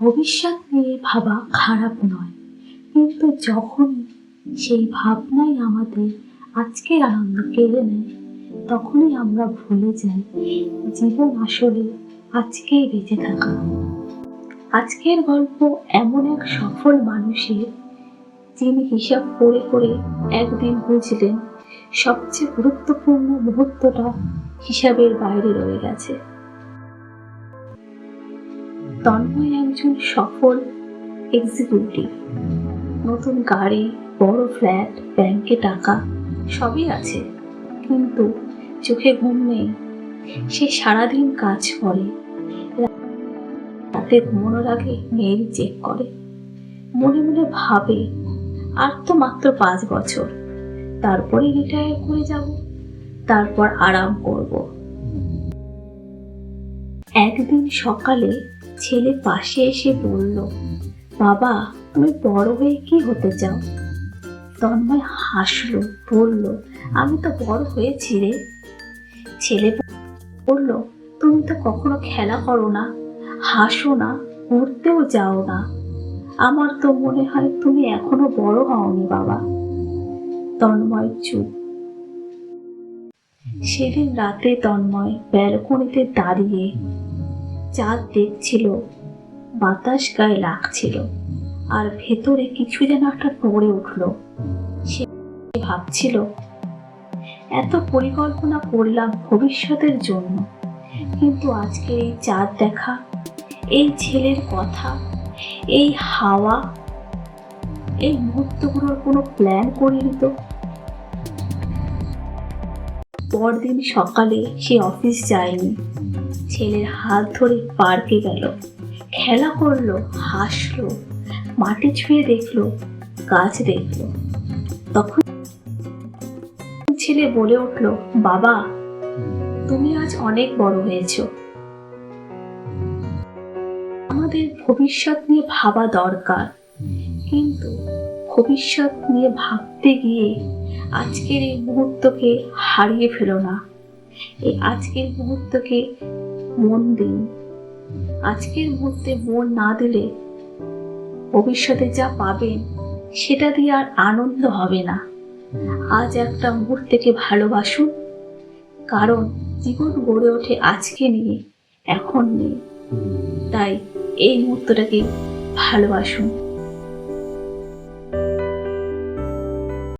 ভবিষ্যৎ নিয়ে ভাবা খারাপ নয়। কিন্তু যখন সেই ভাবনাই আমাদের আজকের আনন্দ কেড়ে নেয়, তখনই আমরা ভুলে যাই জীবন আসলে আজকেই বেঁচে থাকা। আজকের গল্প এমন এক সফল মানুষের যিনি হিসাব করে করে একদিন বুঝলেন সবচেয়ে গুরুত্বপূর্ণ মুহূর্তটা হিসাবের বাইরে রয়ে গেছে। তন্ময় একজন সফল এক্সিকিউটিভ নতুন গাড়ি, বড় ফ্ল্যাট ব্যাংকে টাকা, সবই আছে। কিন্তু চোখে ঘুম নেই। সে সারাদিন কাজ করে। রাতে ঘুমানোর আগে মেইল চেক করে। মনে মনে ভাবে, আর তো মাত্র পাঁচ বছর। তারপরে রিটায়ার করে যাব। তারপর আরাম করব। একদিন সকালে ছেলে পাশে এসে বলল, বাবা, তুমি বড় হয়ে কি হতে চাও? তন্ময় হাসলো, বলল, আমি তো বড় হয়েছি রে। ছেলে বলল, তুমি তো কখনো খেলা করো না, হাসো না ঘুরতেও যাও না। আমার তো মনে হয় তুমি এখনও বড় হওনি, বাবা। তন্ময় চুপ। সেদিন রাতে তন্ময় ব্যালকনিতে দাঁড়িয়ে চাঁদ দেখছিল, বাতাস গায়ে লাগছিল, আর ভেতরে কিছু যেন একটা পড়ে উঠল। সে ভাবছিল, এত পরিকল্পনা করলাম ভবিষ্যতের জন্য, কিন্তু আজকে এই চাঁদ দেখা, এই ছেলের কথা, এই হাওয়া, এই মুহূর্তগুলোর কোনো প্ল্যান করিনি তো? পরদিন সকালে সে অফিস যায়নি। ছেলের হাত ধরে পার্কে গেল। খেলা করল, হাসলো, মাটি ছুঁয়ে দেখল, গাছ দেখল। তখন ছেলে বলে উঠল, বাবা, তুমি আজ অনেক বড় হয়েছো। আমাদের ভবিষ্যৎ নিয়ে ভাবা দরকার। কিন্তু ভবিষ্যৎ নিয়ে ভাবতে গিয়ে আজকের এই মুহূর্তকে হারিয়ে ফেলো না। এই আজকের মুহূর্তকে মন দিন। আজকের মুহূর্তে মন না দিলে ভবিষ্যতে যা পাবেন, সেটা দিয়ে আর আনন্দ হবে না। আজ একটা মুহূর্তকে ভালোবাসুন, কারণ জীবন গড়ে ওঠে আজকে নিয়ে, এখন নিয়ে তাই এই মুহূর্তটাকে ভালোবাসুন।